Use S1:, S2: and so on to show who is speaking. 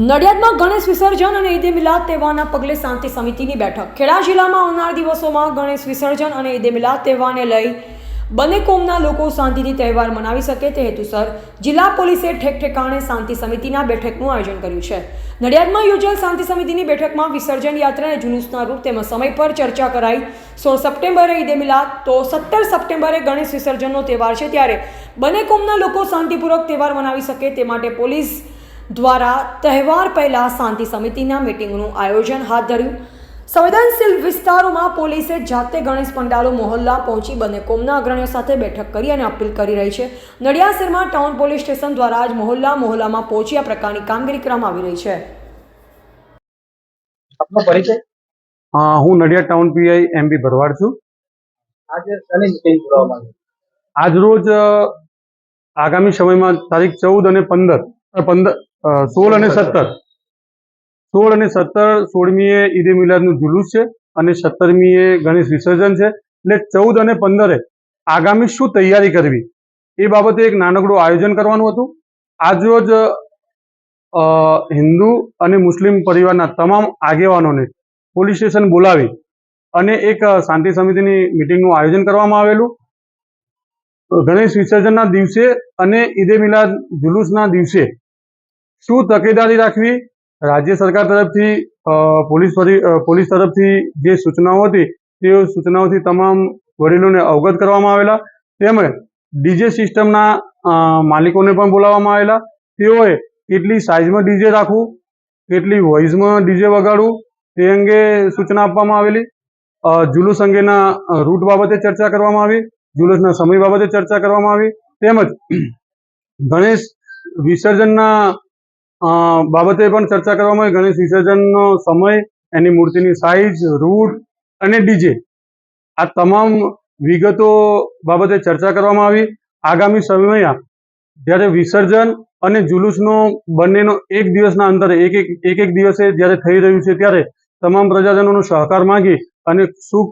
S1: નડિયાદમાં ગણેશ વિસર્જન અને ઈદે મિલાદ તહેવારના પગલે શાંતિ સમિતિની બેઠક. ખેડા જિલ્લામાં આવનાર દિવસોમાં ગણેશ વિસર્જન અને ઈદે મિલાદ તહેવારને લઈ બંને કોમના લોકો શાંતિથી તહેવાર મનાવી શકે તે હેતુસર જિલ્લા પોલીસે ઠેક ઠેકાણે શાંતિ સમિતિના બેઠકનું આયોજન કર્યું છે. નડિયાદમાં યોજાયેલ શાંતિ સમિતિની બેઠકમાં વિસર્જન યાત્રા અને જુલુસના રૂપ તેમજ સમય પર ચર્ચા કરાઈ. સોળ સપ્ટેમ્બરે ઈદે મિલાદ, તો સત્તર સપ્ટેમ્બરે ગણેશ વિસર્જનનો તહેવાર છે ત્યારે બંને કોમના લોકો શાંતિપૂર્વક તહેવાર મનાવી શકે તે માટે પોલીસ દ્વારા તહેવાર પહેલા શાંતિ સમિતિના મિટિંગનું આયોજન હાથ ધર્યું. સંવેદનશીલ વિસ્તારોમાં પોલીસે જાતે ગણેશ પંડાલો મોહલ્લા પહોંચી બંને કોમના અગ્રણીઓ સાથે બેઠક કરી અને અપીલ કરી રહી છે. નડિયાસરમાં ટાઉન પોલીસ સ્ટેશન દ્વારા જ મોહલ્લા મોહલ્લામાં પહોંચી આ પ્રકારની કામગીરી કરવામાં આવી રહી છે.
S2: આપનો પરિચય?
S3: હું Nadiad town PI MB Bharwad છું.
S2: આજે શની મિટિંગ બોલાવવામાં આવી?
S3: આજ રોજ આગામી સમયમાં તારીખ ચૌદ અને પંદર પંદર સોળ અને સત્તર. સોળ અને સત્તર સોળમીએ ઈદે મિલાદનું જુલુસ છે અને સત્તરમીએ ગણેશ વિસર્જન છે. એટલે ચૌદ અને પંદરે આગામી શું તૈયારી કરવી? એ બાબતે એક નાનકડું આયોજન કરવાનું હતું. આજરોજ અ, હિન્દુ અને મુસ્લિમ પરિવારના તમામ આગેવાનોને પોલીસ સ્ટેશન બોલાવી અને એક શાંતિ સમિતિની મિટિંગનું આયોજન કરવામાં આવેલું. ગણેશ વિસર્જનના દિવસે અને ઈદે મિલાદ જુલુસના દિવસે શું તકેદારી રાખવી? રાજ્ય સરકાર તરફથી પોલીસ પોલીસ તરફથી જે સૂચનાઓ હતી, તે સૂચનાઓથી તમામ વડીલોને અવગત કરવામાં આવેલા. તેમજ ડીજે સિસ્ટમના માલિકોને પણ બોલાવવામાં આવેલા. તેઓએ કેટલી સાઇઝમાં ડીજે રાખવું, કેટલી વોઇસમાં ડીજે વગાડવું, તે અંગે સૂચના આપવામાં આવેલી. જુલુસ અંગેના રૂટ બાબતે ચર્ચા કરવામાં આવી. જુલુસના સમય બાબતે ચર્ચા કરવામાં આવી. તેમજ ગણેશ વિસર્જનના બાબતે પણ ચર્ચા કરવામાં આવી. ગણેશ વિસર્જનનો સમય, એની મૂર્તિની સાઇઝ રૂટ અને ડીજે. આ તમામ વિગતો બાબતે ચર્ચા કરવામાં આવી. આગામી સમયમાં જ્યારે વિસર્જન અને જુલુસનો બંનેનો એક દિવસના અંતરે એક એક એક એક દિવસે જ્યારે થઈ રહ્યું છે, ત્યારે તમામ પ્રજાજનોનો સહકાર માંગી અને સુખ